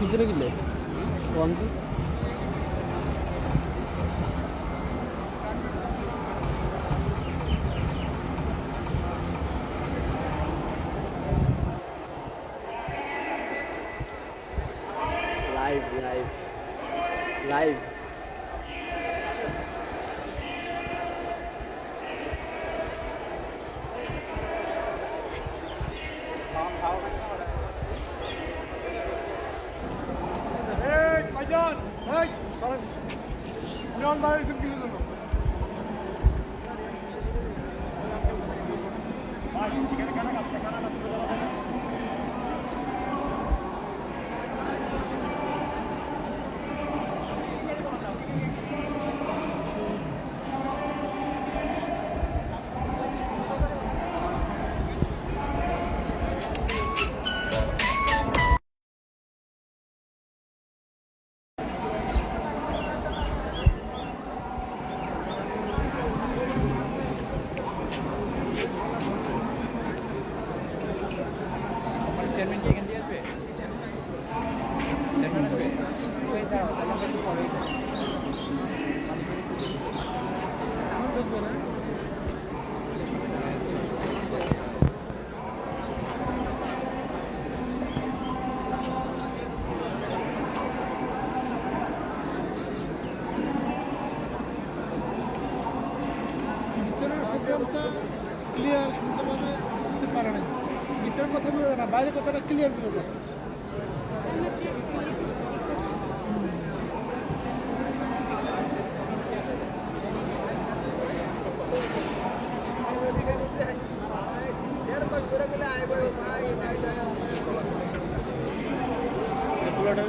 Nefisine bile. Şu anda. Live, live. Live. Ulan! Hey! Ulan ben şimdi gidiyorum. বাইরের কথাটা clear বোঝা যায় পুরোটা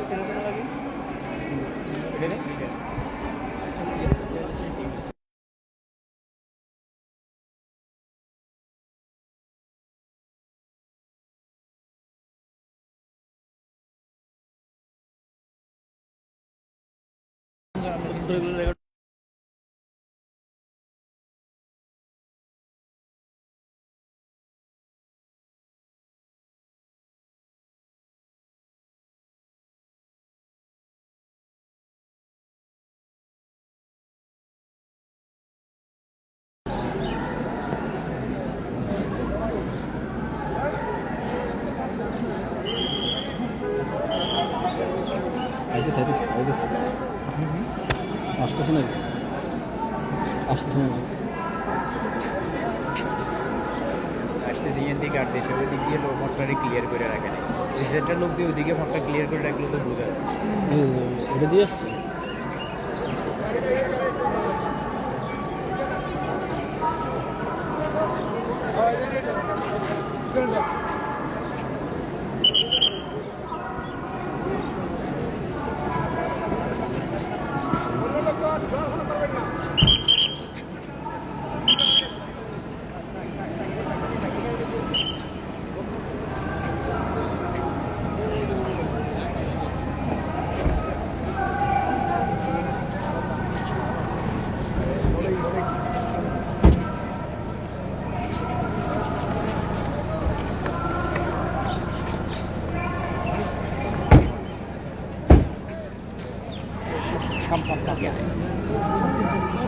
Ahí está, ahí está. আসতেছে নাকি? আসতেছে না আসতেছে এখান থেকে দেশের ওই দিক দিয়ে লোক মটটারে ক্লিয়ার করে রাখে নাই। দেশেরটা লোক দিয়ে ওইদিকে মটটা ক্লিয়ার করে রাখলে তো বোঝা যায়। ওটা দিয়ে আসছে?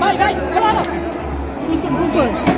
One world, one market,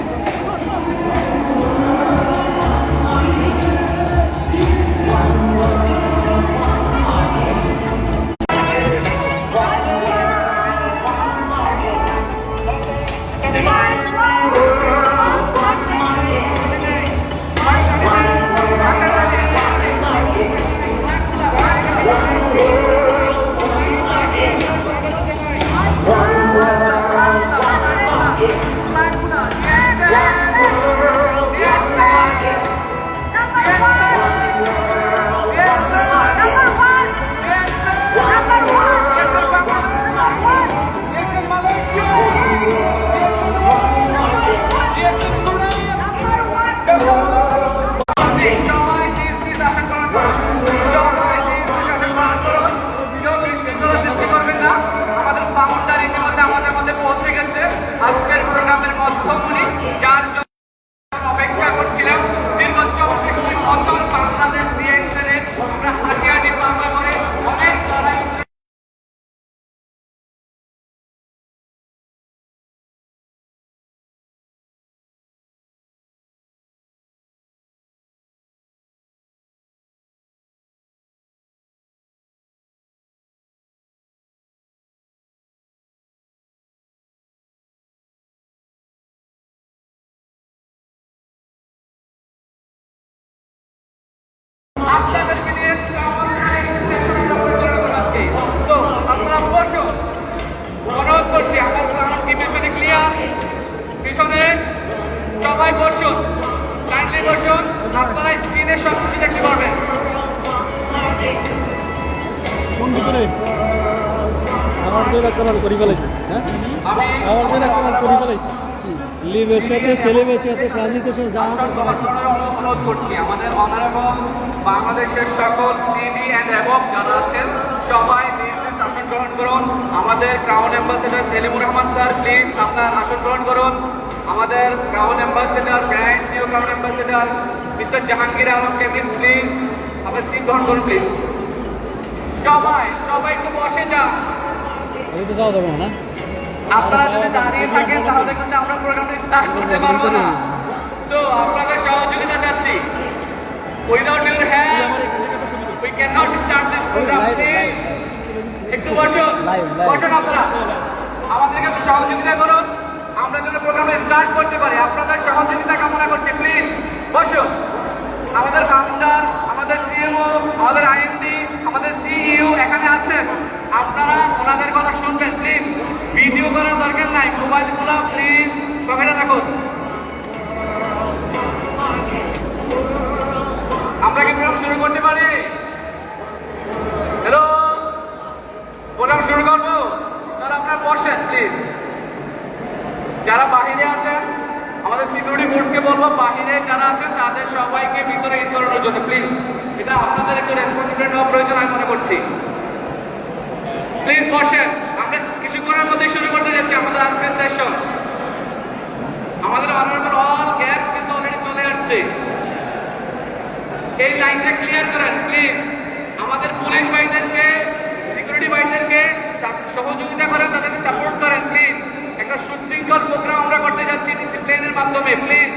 লক্ষ্য করে যার সবাই বসুন। কাইন্ডলি বসুন। আপনারা স্ক্রিনে সব কিছু দেখতে পারবেন। কোন ভিতরে আমার যে ডাক্তার করি ফেলাইছে হ্যাঁ? আমি আমার যে ডাক্তার করি ফেলাইছে। লিভের সাথে সাথে সাথে যা অনুরোধ করছি আমাদের অনারেবল বাংলাদেশের সকল সিডি অ্যান্ড অ্যাবভ যারা আছেন সবাই নিজ আসন গ্রহণ করুন। আমাদের crown ambassador Selimur Rahman sir please আপনার আসন গ্রহণ করুন। আমাদের crown ambassador brand new crown ambassador mister Jahangir Alam কেমিস please আপনার সিট গ্রহণ করুন প্লিজ সবাই সবাই একটু বসে যান। আমি তো যাওয়া যাব না। আপনারা যদি দাঁড়িয়ে থাকেন তাহলে কিন্তু আমরা প্রোগ্রামটা স্টার্ট করতে পারব না। আপনাদের সহযোগিতা চাচ্ছি। Without your help we can not start this program please একটু. বসুন আপনারা। আমাদেরকে সহযোগিতা করুন আমরা যেন প্রোগ্রামটা স্টার্ট করতে পারি। আপনাদের সহযোগিতা কামনা করছি প্লিজ বসুন। আমাদের ফাউন্ডার আমাদের সিএমও আমাদের আইএনডি আমাদের সিইও এখানে আছেন। আপনারা ওনাদের কথা শুনবেন প্লিজ ভিডিও করার দরকার নাই। মোবাইল মোবাইলগুলো প্লিজ পকেটে রাখুন। আমরা কি প্রোগ্রাম শুরু করতে পারি হ্যালো প্রোগ্রাম শুরু করব তাহলে আপনারা বসেন প্লিজ যারা বাহিরে আছেন আমাদের সিকিউরিটি ফোর্সকে বলব, বাহিরে যারা আছেন, তাদের সবাইকে ভিতরে ইন জন্য প্লিজ এটা আপনাদের একটু রেসপন্সিবিলিটি নেওয়া প্রয়োজন, আমি মনে করছি। প্লিজ বসেন। আমরা কিছুক্ষণের মধ্যে শুরু করতে যাচ্ছি, আমাদের আজকের সেশন আমাদের অনারেবল অল গ্যাস কিন্তু অলরেডি চলে আসছে। এই লাইনটা ক্লিয়ার করেন প্লিজ আমাদের পুলিশ ভাইদেরকে সিকিউরিটি ভাইদেরকে সহযোগিতা করেন, তাদেরকে সাপোর্ট করেন প্লিজ একটা সুশৃঙ্খল প্রোগ্রাম আমরা করতে যাচ্ছি ডিসিপ্লিনের মাধ্যমে প্লিজ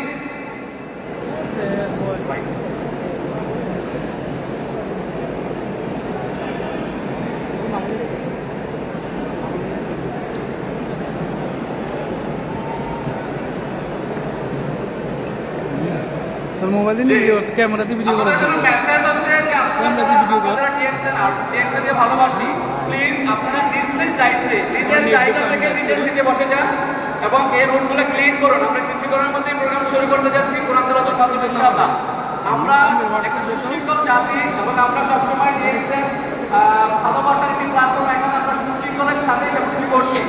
তোর মোবাইল দিয়ে ভিডিও ক্যামেরা দিয়ে ভিডিও করা। কর? ভালোবাসি প্লিজ আপনারা দায়িত্বে নিজের জায়গা থেকে নিজের সিটে বসে যান এবং এই রুটগুলো ক্লিন করুন। আমরা কিছুক্ষণের মধ্যেই প্রোগ্রাম শুরু করতে যাচ্ছি কোরআন তেলাওয়াত ফাজিল ইনশাআল্লাহ। আমরা একটা সুশৃঙ্খল জাতি এবং আমরা সবসময় আহ, ভালোবাসার একটি প্ল্যাটফর্ম এখানে আমরা সুশৃঙ্খলের সাথে সবকিছু করছি।